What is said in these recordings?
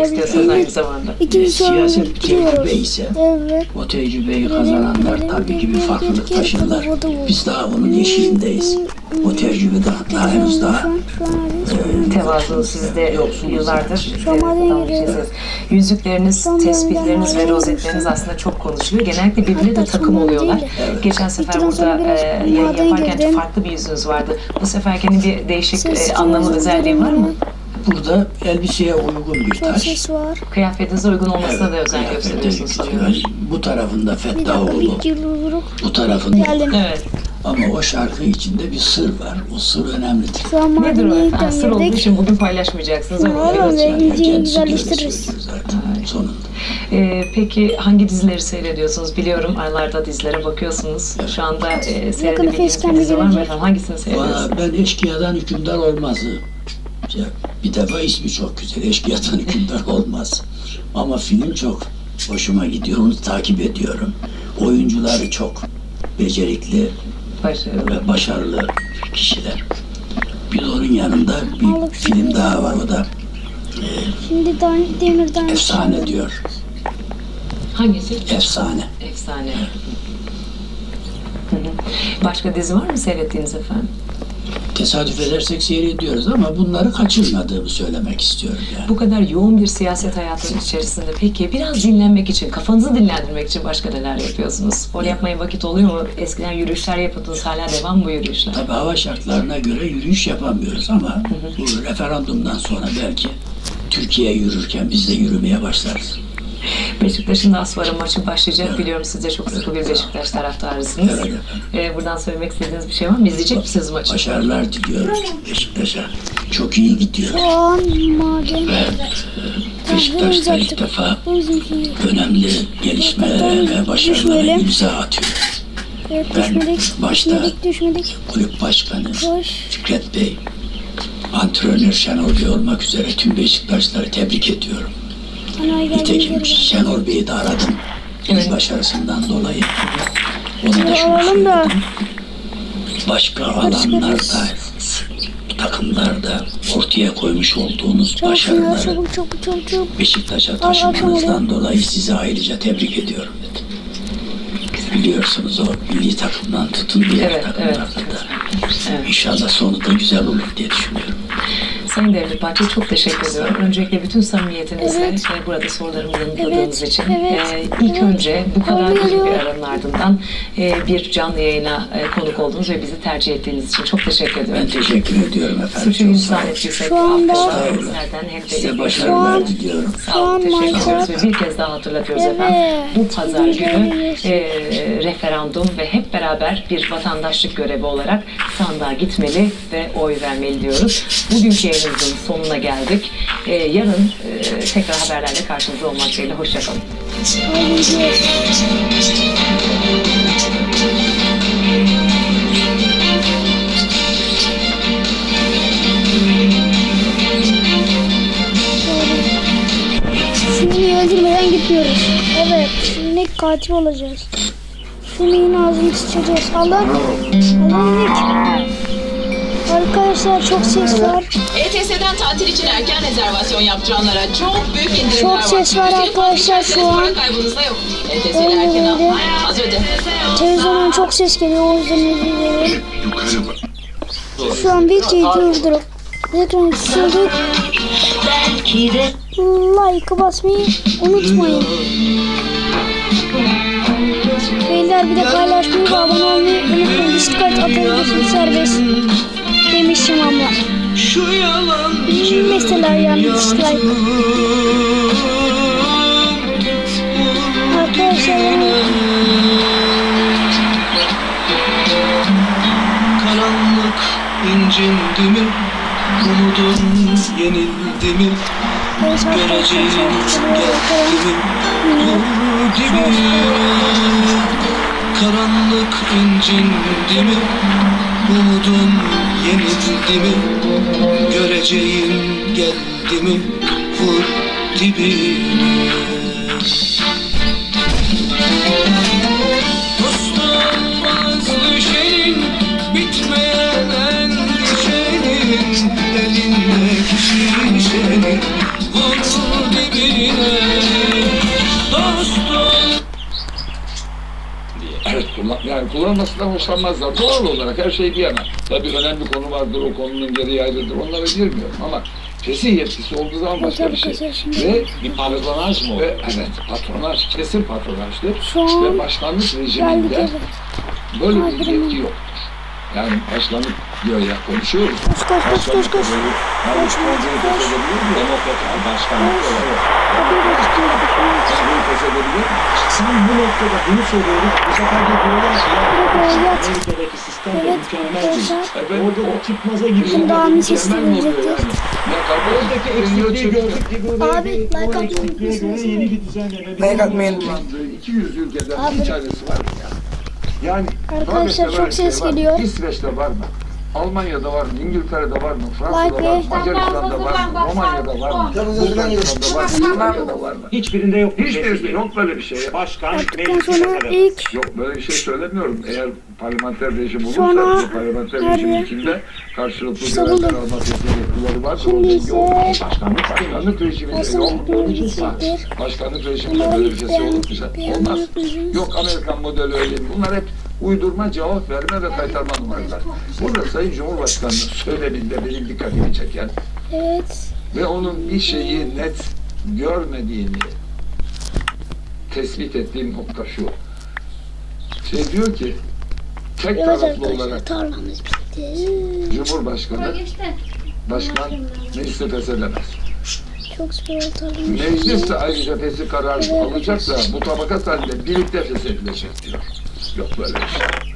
istiyorsunuz aynı zamanda. Siyaset tecrübe ise Evet. o tecrübeyi kazananlar tabii ki bir farklılık taşırlar. Biz daha onun yeşilindeyiz. O tecrübe daha, daha henüz daha an Tevazu sizde Yoksunuz. yıllardır e. Yüzükleriniz, madene ve rozetleriniz aslında çok konuşuluyor. Genellikle birbirine de takım oluyorlar. Geçen sefer burada e, yaparken farklı bir yüzünüz vardı. Bu seferkenin bir değişik e, anlamı, özelliği var mı? Burada elbiseye uygun bir taş. var. Kıyafetinize uygun olmasına da özen kıyafete gösteriyorsunuz sanıyorum. Bu tarafında Bir dakika Fettahoğlu, bir yıllık bu tarafında geldim. Evet. ama o şarkı içinde bir sır var. O sır önemlidir. Şu an Nedir o efendim? Sır olduğu girdik. için bugün paylaşmayacaksınız ama? Yani İngilizceyi kendisi güzelleştiririz. söylüyor zaten sonunda. E, peki hangi dizileri seyrediyorsunuz? Biliyorum aralarda dizilere bakıyorsunuz. Şu anda e, seyredebildiğiniz bir dizi var mı efendim? Hangisini seyrediyorsunuz? Valla ben eşkıyadan hükümdar olmazı. Ya, bir defa ismi çok güzel. Eşkıyadan hükümdar olmaz. Ama film çok hoşuma gidiyor. Onu takip ediyorum. Oyuncuları çok becerikli Başarılı. ve başarılı kişiler. Bir de onun yanında bir film daha var. O da Şimdi Dan- Demir'den efsane diyor. Hangisi? Efsane. Efsane. Başka dizi var mı seyrettiğiniz efendim? Tesadüf edersek seyrediyoruz ama bunları kaçırmadığımı söylemek istiyorum yani. Bu kadar yoğun bir siyaset hayatının içerisinde peki biraz dinlenmek için, kafanızı dinlendirmek için başka neler yapıyorsunuz? Spor yapmaya vakit oluyor mu? Eskiden yürüyüşler yapıyordunuz, hala devam mı bu yürüyüşler? Tabii hava şartlarına göre yürüyüş yapamıyoruz ama bu referandumdan sonra belki Türkiye yürürken biz de yürümeye başlarız. Beşiktaş'ın sonra maçı başlayacak. Biliyorum siz de çok sıkı bir Beşiktaş taraftarısınız. Evet. Ee, buradan söylemek istediğiniz bir şey var mı? İzleyecek misiniz maçı? Başarılar diliyorum Beşiktaş'a. Çok iyi gidiyor. Şu an maden. Ve Beşiktaş da ilk defa önemli gelişmelere ve başarılara imza atıyor. Evet Ben düşmedik. başta- Düşmedik düşmedik. Kulüp Başkanı Koş. Fikret Bey, antrenör Şenol Bey olmak üzere tüm Beşiktaşları tebrik ediyorum. Nitekim Şenol Bey'i de. Evet. İyi başarısından dolayı. Ona da Şunu söyledim. Başka alanlarda, takımlarda ortaya koymuş olduğunuz al, başarıları. Beşiktaş'a taşımanızdan dolayı sizi ayrıca tebrik ediyorum dedim. Biliyorsunuz o milli takımdan tutun diğer Evet, takımlarda evet. da. Evet. İnşallah sonu da güzel olur diye düşünüyorum. Sayın Devlet Bahçeli çok teşekkür ediyorum. Öncelikle bütün samimiyetinizle Evet. ve burada sorularımı yanıtladığınız Evet, için. evet, Ee, ilk evet. önce bu kadar uzun bir aranın ardından e, bir canlı yayına e, konuk oldunuz ve bizi tercih ettiğiniz için çok teşekkür ediyorum. Ben teşekkür ediyorum efendim. Suçu olun. ettiysek Şu anda- affola bizlerden hem de Size başarılar diliyorum. Sağ olun, Şu an teşekkür ediyoruz ve bir kez daha hatırlatıyoruz Evet. efendim. Bu pazar günü e, referandum ve hep beraber bir vatandaşlık görevi olarak sandığa gitmeli ve oy vermeli diyoruz. Bugünkü yayınımızın sonuna geldik. E, yarın e, tekrar haberlerle karşınızda olmak dileğiyle. Hoşçakalın. Gidiyoruz. Şimdi öldürmeden gitmiyoruz. Evet, şimdi katil olacağız. Şimdi yine ağzını sıçacağız. Allah, Allah. Arkadaşlar çok ses var. ETS'den tatil için erken rezervasyon yaptıranlara çok büyük indirimler Çok var. ses var arkadaşlar şu an. Para kaybınız da yok. Öyle erken al. öyle. Az öde. Televizyondan çok ses geliyor. O yüzden bak. Şu an videoyu durdurup ekranı sildik. Like basmayı unutmayın. Beyler bir de paylaşmayı ve abone olmayı unutmayın. Dikkat atabilirsiniz serbest. Arkadaşlar Karanlık incindi mi? Umudun yenildi mi? arkadaşlar geldi mi? Dur gibi Karanlık incindi mi? Umudun yenildi mi? Göreceğin geldi mi? Vur dibine yani kullanmasından hoşlanmazlar. Doğal olarak her şey bir yana. Tabii önemli konu vardır, o konunun gereği ayrıdır. Onlara girmiyorum ama fesih yetkisi olduğu zaman başka bir şey. Ve Bir patronaj mı ve evet patronaj, kesin patronajdır. Ve başkanlık rejiminde böyle bir yetki yok. Yani başkanlık diyor ya konuşuyoruz. Koş koş koş koş koş. Koş, koş, koş. Demokrat başkanlık olarak. Sen bu noktada bunu soruyoruz. Bu sefer de diyorlar ki. Amerika'daki sistem de Evet mükemmel değil. Orada o çıkmaza gibi. Şimdi daha Mükemmel sesli mi oluyor gelecektir. yani? Ya kardeşim, Oradaki eksikliği gördük gibi Abi, böyle bir, like atmayı unutmayın. yeni bir düzenleme. bir Like atmayı unutmayın. kullandığı 200 ülkeden bir tanesi var mı ya? Yani Arkadaşlar çok şey ses var. geliyor. İsveç'te var mı? Almanya'da var mı? İngiltere'de var mı? Fransa'da var mı? Macaristan'da var mı? Romanya'da var mı? Bulgaristan'da var mı? İtalya'da var mı? Hiçbirinde yok. bu Hiç şey. yok böyle bir şey. ya. Başkan Yaptıktan sonra ilk Yok böyle bir şey söylemiyorum. Eğer parlamenter rejim olursa Sonra bu parlamenter rejimin içinde karşılıklı görevler almak yetkileri var. Şimdi Orada ise yok. Başkanlık, başkanlık rejiminde yok. Başkanlık rejiminde böyle bir şey olur mu? Olmaz. Yok Amerikan modeli öyle. Bunlar hep uydurma cevap verme ve kaytarma numaralar. Burada Sayın Cumhurbaşkanı'nın söyleminde benim dikkatimi çeken Evet. ve onun bir şeyi net görmediğini tespit ettiğim nokta şu. Şey diyor ki tek taraflı olarak. Cumhurbaşkanı başkan meclisi feshedemez. Çok. Meclis de ayrıca fesih kararı alacak da mutabakat halinde birlikte feshedilecek diyor. Yok böyle bir şey.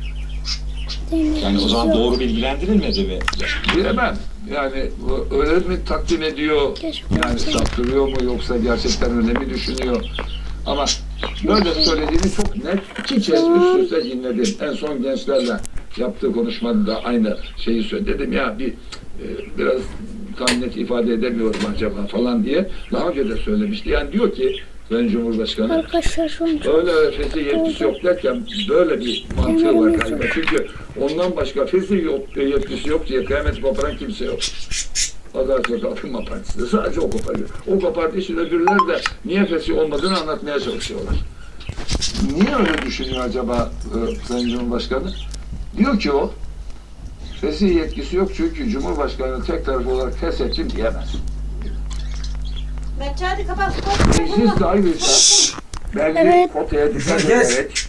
Yani o zaman doğru bilgilendirilmedi mi? Bilemem. Yani bu öyle mi takdim ediyor, yani saptırıyor mu yoksa gerçekten öyle mi düşünüyor? Ama böyle söylediğini çok net iki kez üst üste dinledim. En son gençlerle yaptığı konuşmada da aynı şeyi söyledim. Dedim ya bir e, biraz tam net ifade edemiyorum acaba falan diye. Daha önce de söylemişti. Yani diyor ki Sayın Cumhurbaşkanı Arkadaşlar şu an çok Öyle fesih yetkisi yok derken böyle bir mantığı var galiba. Çünkü ondan başka fesih yok, yetkisi yok diye kıyameti koparan kimse yok. Pazartesi Kalkınma Partisi'de sadece o koparıyor. O kopardığı için öbürler de niye fesih olmadığını anlatmaya çalışıyorlar. Niye öyle düşünüyor acaba e, Sayın Cumhurbaşkanı? Diyor ki o, fesih yetkisi yok çünkü Cumhurbaşkanı tek taraflı olarak feshettim diyemez. Meclis de ayrıca belli Evet. potaya dikkat Yes. ederek